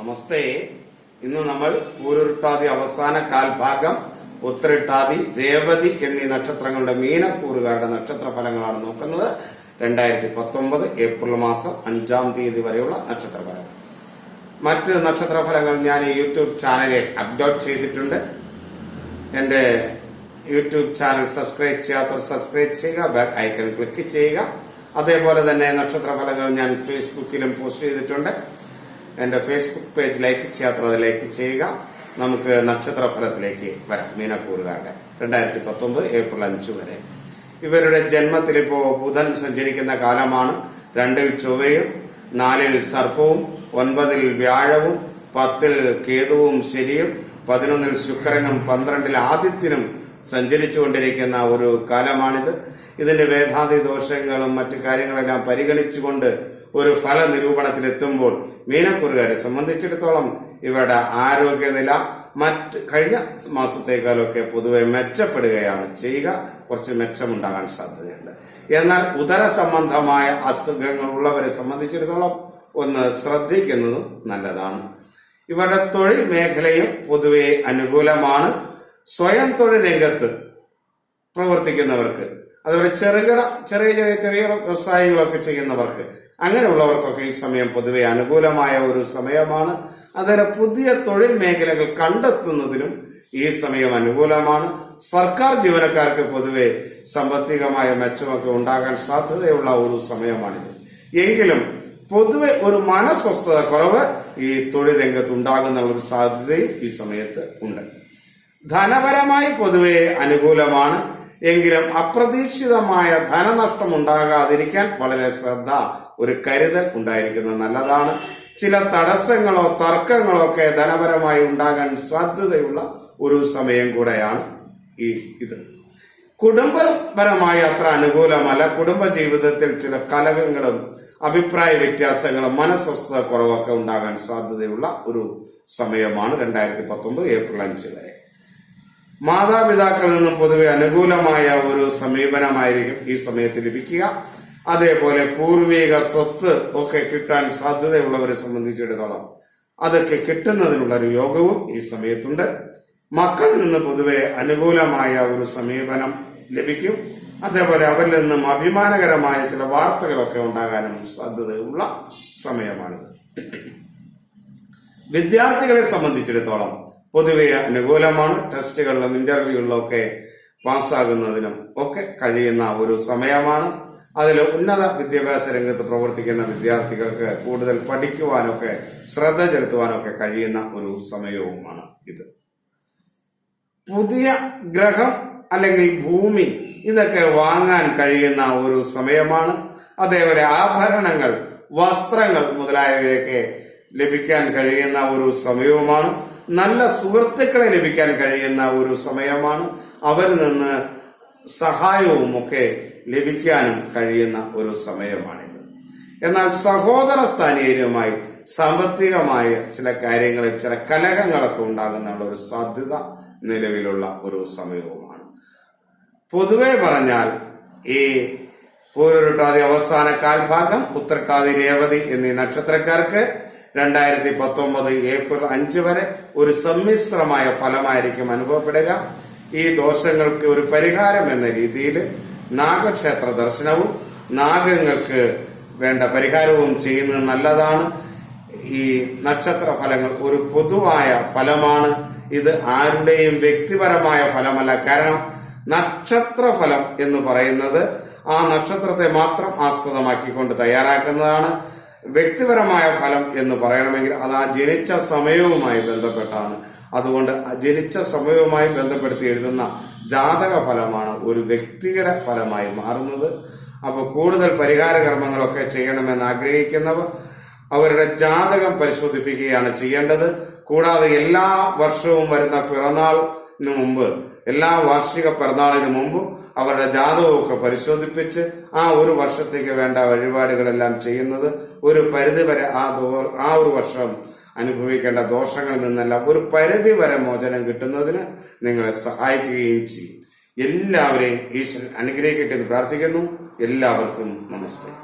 നമസ്തേ. ഇന്ന് നമ്മൾ പൂരുരുട്ടാതി അവസാന കാൽഭാഗം ഉത്തരട്ടാതി രേവതി എന്നീ നക്ഷത്രങ്ങളുടെ മീനക്കൂറുകാരുടെ നക്ഷത്ര ഫലങ്ങളാണ് നോക്കുന്നത്. രണ്ടായിരത്തി പത്തൊമ്പത് ഏപ്രിൽ മാസം അഞ്ചാം തീയതി വരെയുള്ള നക്ഷത്ര ഫലങ്ങൾ മറ്റ് നക്ഷത്ര ഫലങ്ങൾ ഞാൻ യൂട്യൂബ് ചാനലിൽ അപ്ലോഡ് ചെയ്തിട്ടുണ്ട്. എന്റെ യൂട്യൂബ് ചാനൽ സബ്സ്ക്രൈബ് ചെയ്യാത്തവർ സബ്സ്ക്രൈബ് ചെയ്യുക ബെൽ ഐക്കൺ ക്ലിക്ക് ചെയ്യുക. അതേപോലെ തന്നെ നക്ഷത്ര ഫലങ്ങൾ ഞാൻ ഫേസ്ബുക്കിലും പോസ്റ്റ് ചെയ്തിട്ടുണ്ട്. എന്റെ ഫേസ്ബുക്ക് പേജ് ലൈക്ക് ചെയ്യാത്തവർ ലൈക്ക് ചെയ്യുക. നമുക്ക് നക്ഷത്ര ഫലത്തിലേക്ക് വരാം. മീനക്കൂറുകാരുടെ രണ്ടായിരത്തി പത്തൊമ്പത് ഏപ്രിൽ അഞ്ച് വരെ. ഇവരുടെ ജന്മത്തിൽ ഇപ്പോ ബുധൻ സഞ്ചരിക്കുന്ന കാലമാണ്. രണ്ടിൽ ചൊവ്വയും നാലിൽ സർപ്പവും ഒൻപതിൽ വ്യാഴവും പത്തിൽ കേതുവും ശനിയും പതിനൊന്നിൽ ശുക്രനും പന്ത്രണ്ടിൽ ആദിത്യനും സഞ്ചരിച്ചുകൊണ്ടിരിക്കുന്ന ഒരു കാലമാണിത്. ഇതിന്റെ വേദാതി ദോഷങ്ങളും മറ്റു കാര്യങ്ങളെല്ലാം പരിഗണിച്ചുകൊണ്ട് ഒരു ഫല നിരൂപണത്തിലെത്തുമ്പോൾ മീനക്കുറുകാരെ സംബന്ധിച്ചിടത്തോളം ഇവരുടെ ആരോഗ്യനില മറ്റ് കഴിഞ്ഞ മാസത്തേക്കാളൊക്കെ പൊതുവെ മെച്ചപ്പെടുകയാണ്. ചെയ്യുക കുറച്ച് മെച്ചമുണ്ടാകാൻ സാധ്യതയുണ്ട്. എന്നാൽ ഉദര സംബന്ധമായ അസുഖങ്ങൾ ഉള്ളവരെ സംബന്ധിച്ചിടത്തോളം ഒന്ന് ശ്രദ്ധിക്കുന്നത് നല്ലതാണ്. ഇവരുടെ തൊഴിൽ മേഖലയും പൊതുവെ അനുകൂലമാണ്. സ്വയം തൊഴിൽ രംഗത്ത് പ്രവർത്തിക്കുന്നവർക്ക് അതുപോലെ ചെറുകിട ചെറിയ ചെറിയ ചെറിയ വ്യവസായങ്ങളൊക്കെ ചെയ്യുന്നവർക്ക് അങ്ങനെയുള്ളവർക്കൊക്കെ ഈ സമയം പൊതുവെ അനുകൂലമായ ഒരു സമയമാണ്. അതുപോലെ പുതിയ തൊഴിൽ മേഖലകൾ കണ്ടെത്തുന്നതിനും ഈ സമയം അനുകൂലമാണ്. സർക്കാർ ജീവനക്കാർക്ക് പൊതുവെ സാമ്പത്തികമായ മെച്ചമൊക്കെ ഉണ്ടാകാൻ സാധ്യതയുള്ള ഒരു സമയമാണിത്. എങ്കിലും പൊതുവെ ഒരു മനസ്വസ്ഥത കുറവ് ഈ തൊഴിൽ രംഗത്ത് ഉണ്ടാകുന്ന ഒരു സാധ്യതയും ഈ സമയത്ത് ഉണ്ട്. ധനപരമായി പൊതുവെ അനുകൂലമാണ്. എങ്കിലും അപ്രതീക്ഷിതമായ ധനനഷ്ടം ഉണ്ടാകാതിരിക്കാൻ വളരെ ശ്രദ്ധ ഒരു കരുതൽ ഉണ്ടായിരിക്കുന്നത് നല്ലതാണ്. ചില തടസ്സങ്ങളോ തർക്കങ്ങളോ ഒക്കെ ധനപരമായി ഉണ്ടാകാൻ സാധ്യതയുള്ള ഒരു സമയം കൂടെയാണ് ഈ ഇത്. കുടുംബപരമായി അത്ര അനുകൂലമല്ല. കുടുംബ ജീവിതത്തിൽ ചില കലഹങ്ങളും അഭിപ്രായ വ്യത്യാസങ്ങളും മനസ്വസ്ഥത കുറവൊക്കെ ഉണ്ടാകാൻ സാധ്യതയുള്ള ഒരു സമയമാണ് രണ്ടായിരത്തി പത്തൊമ്പത് ഏപ്രിൽ അഞ്ച് വരെ. മാതാപിതാക്കളിൽ നിന്നും പൊതുവെ അനുകൂലമായ ഒരു സമീപനമായിരിക്കും ഈ സമയത്ത് ലഭിക്കുക. അതേപോലെ പൂർവിക സ്വത്ത് ഒക്കെ കിട്ടാൻ സാധ്യതയുള്ളവരെ സംബന്ധിച്ചിടത്തോളം അതൊക്കെ കിട്ടുന്നതിനുള്ള ഒരു യോഗവും ഈ സമയത്തുണ്ട്. മക്കളിൽ നിന്ന് പൊതുവെ അനുകൂലമായ ഒരു സമീപനം ലഭിക്കും. അതേപോലെ അവരിൽ നിന്നും അഭിമാനകരമായ ചില വാർത്തകളൊക്കെ ഉണ്ടാകാനും സാധ്യതയുള്ള സമയമാണിത്. വിദ്യാർത്ഥികളെ സംബന്ധിച്ചിടത്തോളം പൊതുവെ അനുകൂലമാണ്. ടെസ്റ്റുകളിലും ഇന്റർവ്യൂകളിലും ഒക്കെ പാസ്സാകുന്നതിനും ഒക്കെ കഴിയുന്ന ഒരു സമയമാണ്. അതിൽ ഉന്നത വിദ്യാഭ്യാസ രംഗത്ത് പ്രവർത്തിക്കുന്ന വിദ്യാർത്ഥികൾക്ക് കൂടുതൽ പഠിക്കുവാനൊക്കെ ശ്രദ്ധ ചെലുത്തുവാനൊക്കെ കഴിയുന്ന ഒരു സമയവുമാണ് ഇത്. പുതിയ ഗ്രഹം അല്ലെങ്കിൽ ഭൂമി ഇതൊക്കെ വാങ്ങാൻ കഴിയുന്ന ഒരു സമയമാണ്. അതേപോലെ ആഭരണങ്ങൾ വസ്ത്രങ്ങൾ മുതലായവയൊക്കെ ലഭിക്കാൻ കഴിയുന്ന ഒരു സമയവുമാണ്. നല്ല സുഹൃത്തുക്കളെ ലഭിക്കാൻ കഴിയുന്ന ഒരു സമയമാണ് അവരിൽ നിന്ന് സഹായവും ഒക്കെ ലഭിക്കാനും കഴിയുന്ന ഒരു സമയമാണിത്. എന്നാൽ സഹോദര സ്ഥാനീയരുമായി സാമ്പത്തികമായ ചില കാര്യങ്ങളിൽ ചില കലഹങ്ങളൊക്കെ ഉണ്ടാകുന്ന ഒരു സാധ്യത നിലവിലുള്ള ഒരു സമയവുമാണ്. പൊതുവെ പറഞ്ഞാൽ ഈ പൂരുരുട്ടാതി അവസാന കാൽഭാഗം ഉത്രട്ടാതി രേവതി എന്നീ നക്ഷത്രക്കാർക്ക് രണ്ടായിരത്തി പത്തൊമ്പത് ഏപ്രിൽ അഞ്ച് വരെ ഒരു സമ്മിശ്രമായ ഫലമായിരിക്കും അനുഭവപ്പെടുക. ഈ ദോഷങ്ങൾക്ക് ഒരു പരിഹാരം എന്ന രീതിയിൽ നാഗക്ഷേത്ര ദർശനവും നാഗങ്ങൾക്ക് വേണ്ട പരിഹാരവും ചെയ്യുന്നത് നല്ലതാണ്. ഈ നക്ഷത്ര ഫലങ്ങൾ ഒരു പൊതുവായ ഫലമാണ്. ഇത് ആരുടെയും വ്യക്തിപരമായ ഫലമല്ല. കാരണം നക്ഷത്ര ഫലം എന്ന് പറയുന്നത് ആ നക്ഷത്രത്തെ മാത്രം ആസ്പദമാക്കിക്കൊണ്ട് തയ്യാറാക്കുന്നതാണ്. വ്യക്തിപരമായ ഫലം എന്ന് പറയണമെങ്കിൽ അത് ആ ജനിച്ച സമയവുമായി ബന്ധപ്പെട്ടാണ്. അതുകൊണ്ട് ജനിച്ച സമയവുമായി ബന്ധപ്പെടുത്തി എഴുതുന്ന ജാതക ഫലമാണ് ഒരു വ്യക്തിയുടെ ഫലമായി മാറുന്നത്. അപ്പോൾ കൂടുതൽ പരിഹാര കർമ്മങ്ങളൊക്കെ ചെയ്യണമെന്ന് ആഗ്രഹിക്കുന്നവർ അവരുടെ ജാതകം പരിശോധിപ്പിക്കുകയാണ് ചെയ്യേണ്ടത്. കൂടാതെ എല്ലാ വർഷവും വരുന്ന പിറന്നാളിന് മുമ്പ് എല്ലാ വാർഷിക പിറന്നാളിന് മുമ്പും അവരുടെ ജാതകമൊക്കെ പരിശോധിപ്പിച്ച് ആ ഒരു വർഷത്തേക്ക് വേണ്ട വഴിപാടുകളെല്ലാം ചെയ്യുന്നത് ഒരു പരിധിവരെ ആ ആ ഒരു വർഷം അനുഭവിക്കേണ്ട ദോഷങ്ങളിൽ നിന്നെല്ലാം ഒരു പരിധി വരെ മോചനം കിട്ടുന്നതിന് നിങ്ങളെ സഹായിക്കുകയും ചെയ്യും. എല്ലാവരെയും ഈശ്വരൻ അനുഗ്രഹിക്കട്ടെ എന്ന് പ്രാർത്ഥിക്കുന്നു. എല്ലാവർക്കും നമസ്തേ.